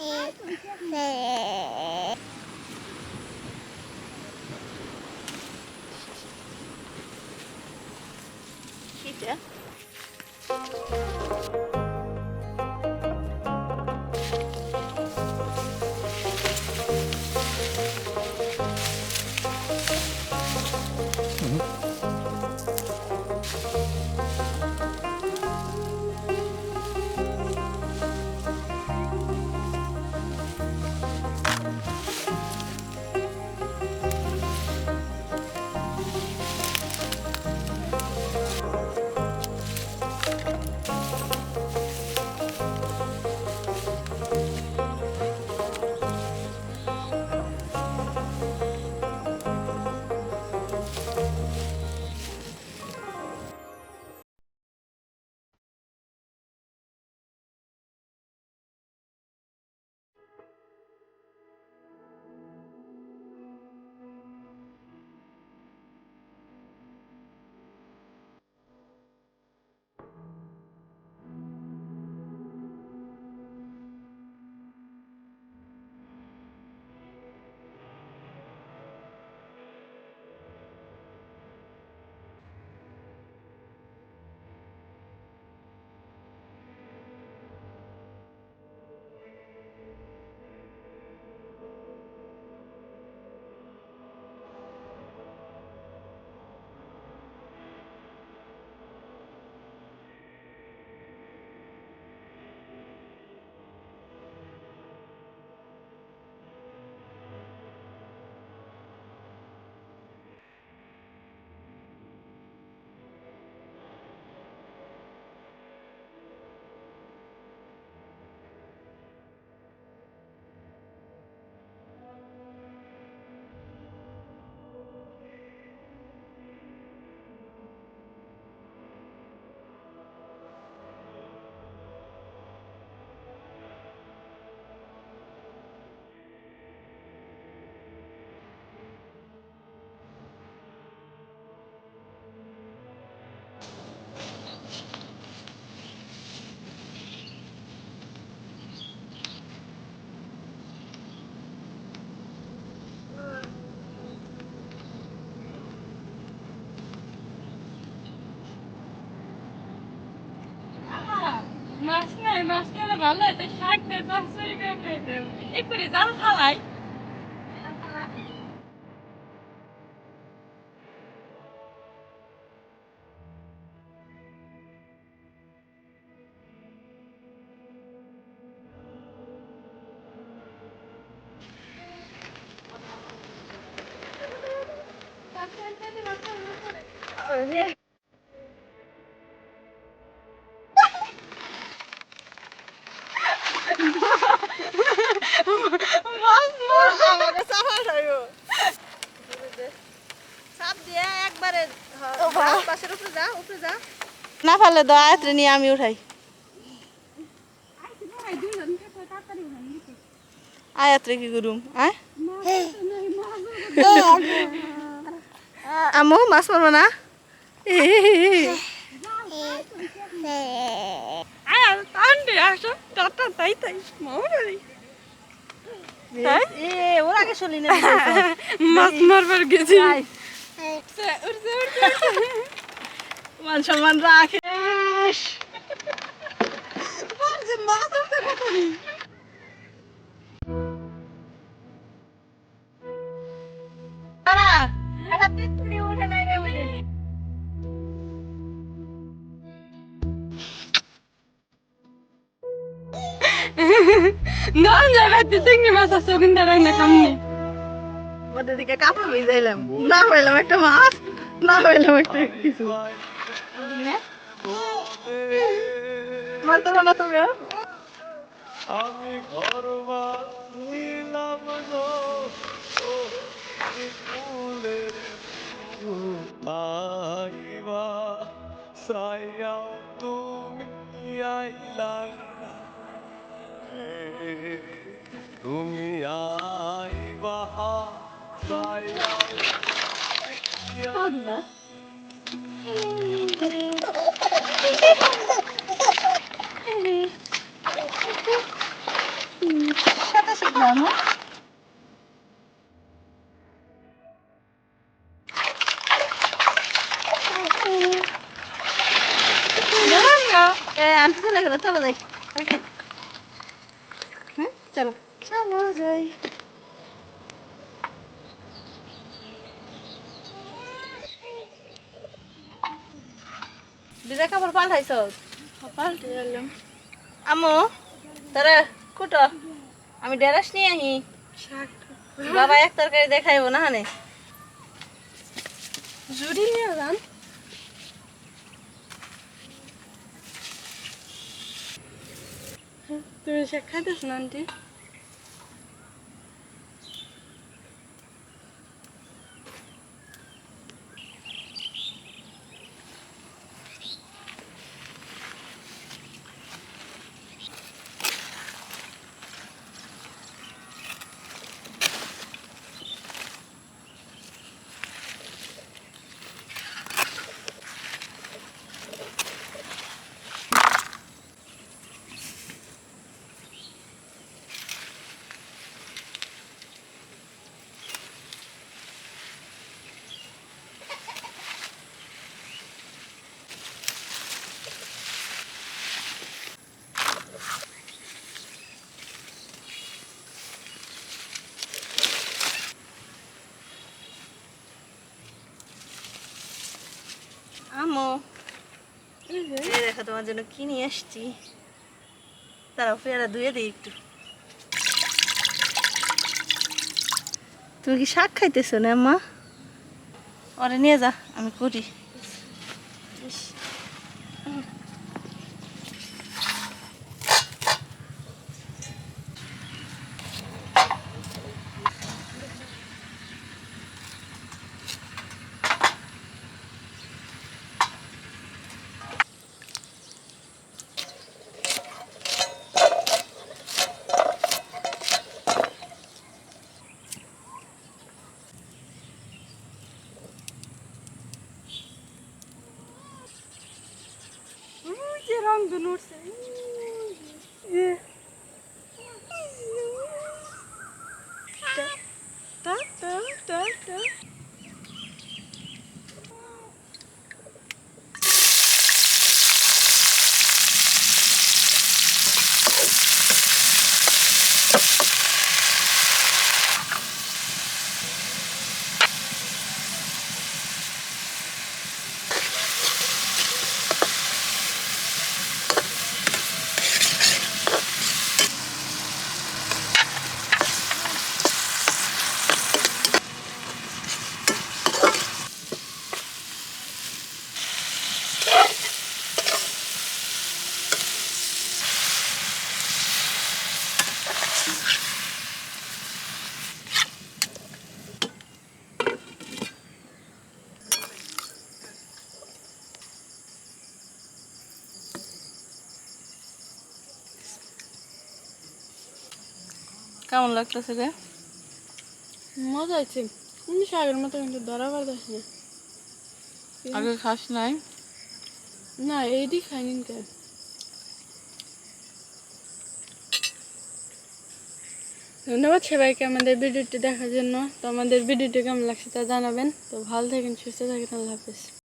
কিটা মাছ নাই মাছ খেলে ভালো হয় শাক দিয়ে মাছ চুরি করে খেতে একটু জাল খালাই আমাকে না পারলে দাও আয়াত্রে নিয়ে আমি উঠাই। আয়াত্রে কি করুম আয়। আমু মাছ মারবো না? মাছ মারবার গেছি। উঠছে উঠছে উঠছে মান সম্মান রাখে। মাছ উঠছে কখনই নন যাবে চিংড়ি মাছ আছে কিন্তু রান্না কামনি ওদের দিকে কাপড় ভিজাইলাম। না পাইলাম একটা মাছ, না পাইলাম একটা কিছু। মারতে না তুমি আমি ঘর ফুলের আইবা সায়াও তুমি আইলা তুমি আইবা I'm just gonna go to the toilet. Okay. Huh? Chalo. Chalo, বিজা কাপড় পাল্টাইছ? পাল্টে এলাম আমো তোরা কুটো। আমি ডেরাস নিয়ে আহি। বাবা এক তরকারি দেখাইবো না হানে? জুড়ি নিয়ে যান। তুমি খাইতেছ না আন্টি আমো এই দেখো, তোমার জন্য কি নিয়ে আসছি? তারা পেয়ারা ধুয়ে দিই একটু। তুমি কি শাক খাইতেছো না, মা? ওরে নিয়ে যা, আমি করি। কেমন লাগতেছে রে? মজা আছে কিন্তু শাকের মতো কিন্তু ধরা পারতাস না। আগে খাস নাই? না এইটি খাইনি কেন ধন্যবাদ সবাইকে আমাদের ভিডিওটি দেখার জন্য। তো আমাদের ভিডিওটি কেমন লাগছে তা জানাবেন। তো ভালো থাকেন সুস্থ থাকেন আল্লাহ হাফিজ।